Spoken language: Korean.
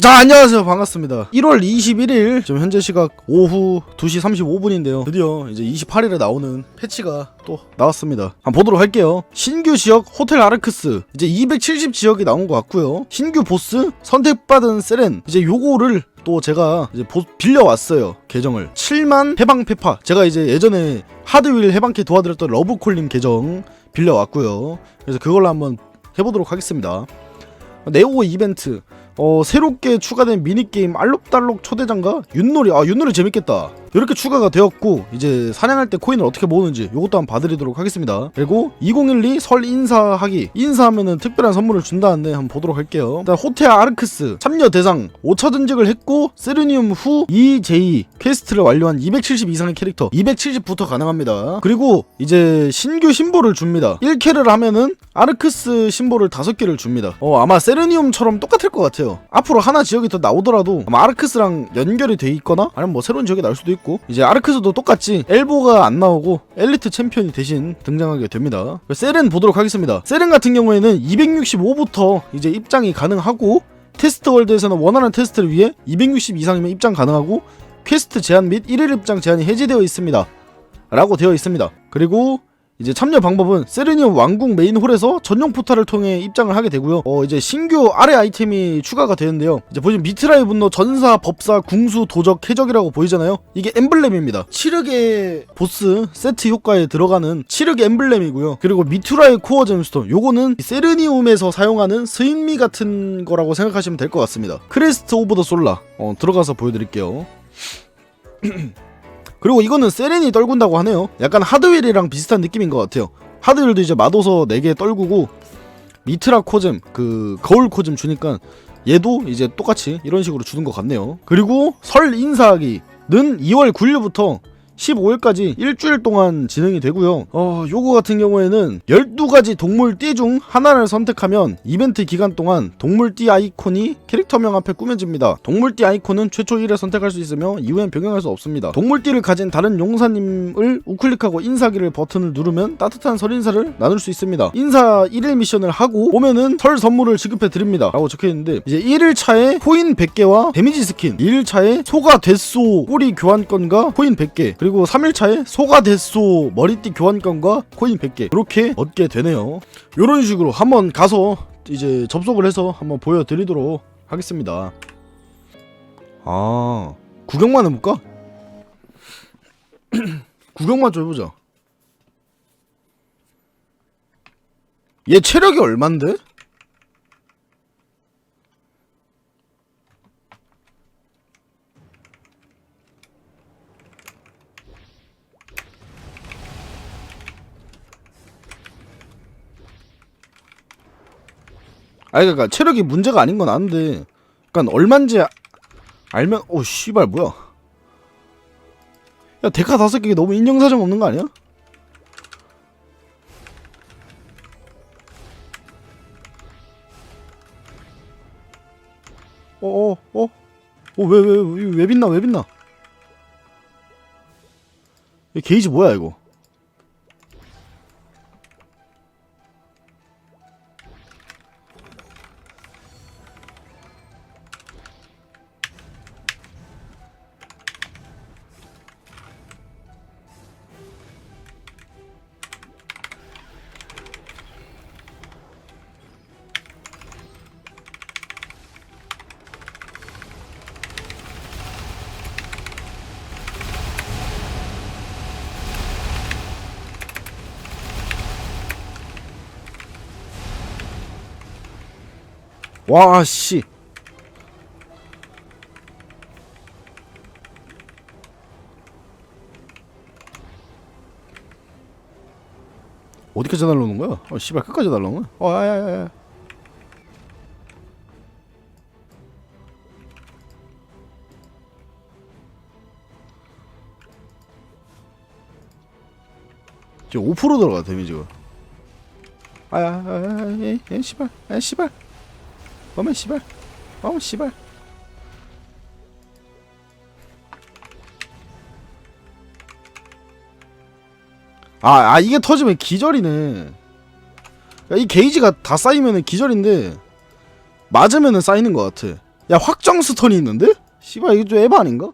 자 안녕하세요. 반갑습니다. 1월 21일 지금 현재 시각 오후 2시 35분인데요. 드디어 이제 28일에 나오는 패치가 또 나왔습니다. 한번 보도록 할게요. 신규 지역 호텔 아르크스. 이제 270 지역이 나온 것 같고요. 신규 보스 선택받은 세렌. 이제 요거를 또 제가 이제 보- 빌려왔어요. 계정을. 7만 해방 페파. 제가 이제 예전에 하드윌 해방캐 도와드렸던 러브콜님 계정 빌려왔고요. 그래서 그걸로 한번 해보도록 하겠습니다. 네오 이벤트 어 새롭게 추가된 미니게임 알록달록 초대장과 윷놀이. 아 윷놀이 재밌겠다 이렇게 추가가 되었고 이제 사냥할 때 코인을 어떻게 모으는지 이것도 한번 봐드리도록 하겠습니다. 그리고 2012 설 인사하기. 인사하면은 특별한 선물을 준다는데 한번 보도록 할게요. 일단 호텔 아르크스 참여 대상 5차 전직을 했고 세르니움 후 EJ 퀘스트를 완료한 270 이상의 캐릭터 270부터 가능합니다. 그리고 이제 신규 심볼을 줍니다. 1캐를 하면은 아르크스 심볼을 5개를 줍니다. 어 아마 세르니움처럼 똑같을 것 같아요. 앞으로 하나 지역이 더 나오더라도 아마 아르크스랑 연결이 돼 있거나 아니면 뭐 새로운 지역이 나올 수도 있고 이제 아르크스도 똑같이 엘보가 안 나오고 엘리트 챔피언이 대신 등장하게 됩니다. 세렌 보도록 하겠습니다. 세렌 같은 경우에는 265부터 이제 입장이 가능하고 테스트 월드에서는 원하는 테스트를 위해 260 이상이면 입장 가능하고 퀘스트 제한 및 1일 입장 제한이 해제되어 있습니다. 라고 되어 있습니다. 그리고 이제 참여 방법은 세르니움 왕궁 메인 홀에서 전용 포탈을 통해 입장을 하게 되고요. 어 이제 신규 아래 아이템이 추가가 되는데요. 이제 보시면 미트라의 분노 전사 법사 궁수 도적 해적이라고 보이잖아요. 이게 엠블렘입니다. 치르게 보스 세트 효과에 들어가는 치르게 엠블렘이고요. 그리고 미투라의 코어 잼스톤 요거는 세르니움에서 사용하는 스인미 같은 거라고 생각하시면 될 것 같습니다. 크레스트 오브 더 솔라 어, 들어가서 보여드릴게요. 그리고 이거는 세렌이 떨군다고 하네요. 약간 하드웰이랑 비슷한 느낌인 것 같아요. 하드웰도 이제 마도서 4개 떨구고 미트라 코잼 그 거울 코잼 주니까 얘도 이제 똑같이 이런 식으로 주는 것 같네요. 그리고 설 인사하기는 2월 9일부터 15일까지 일주일 동안 진행이 되고요. 어, 요거 같은 경우에는 12가지 동물띠 중 하나를 선택하면 이벤트 기간 동안 동물띠 아이콘이 캐릭터명 앞에 꾸며집니다. 동물띠 아이콘은 최초 1회 선택할 수 있으며 이후엔 변경할 수 없습니다. 동물띠를 가진 다른 용사님을 우클릭하고 인사기를 버튼을 누르면 따뜻한 설 인사를 나눌 수 있습니다. 인사 1일 미션을 하고 오면은 설 선물을 지급해 드립니다. 라고 적혀 있는데 이제 1일 차에 코인 100개와 데미지 스킨, 2일 차에 소가 데쏘 꼬리 교환권과 코인 100개, 그리고 3일 차에 소가 데쏘 머리띠 교환권과 코인 100개 이렇게 얻게 되네요. 이런 식으로 한번 가서 이제 접속을 해서 한번 보여드리도록 하겠습니다. 아 구경만 해볼까? 구경만 좀 해보자. 얘 체력이 얼만데? 아니 그러니까 체력이 문제가 아닌 건 아는데 그러니까 얼만지 아- 알면 오 씨발 뭐야 야 데카 다섯 개 너무 인정사정 없는 거 아니야? 어어어 어? 어왜 왜왜왜 빛나 왜 빛나 이 게이지 뭐야 이거 와 씨. 어디까지 날라오는 거야? 어 씨발 끝까지 날라오는 거야? 어 야야야. 지금 5% 들어가 데미지가. 아야, 아야, 에, 에, 씨발, 에, 씨발. 어머 씨발 어머 씨발 아, 아 이게 터지면 기절이네 야, 이 게이지가 다 쌓이면 기절인데 맞으면은 쌓이는 것 같아 야 확정 스턴이 있는데? 씨발 이게 좀 에바 아닌가?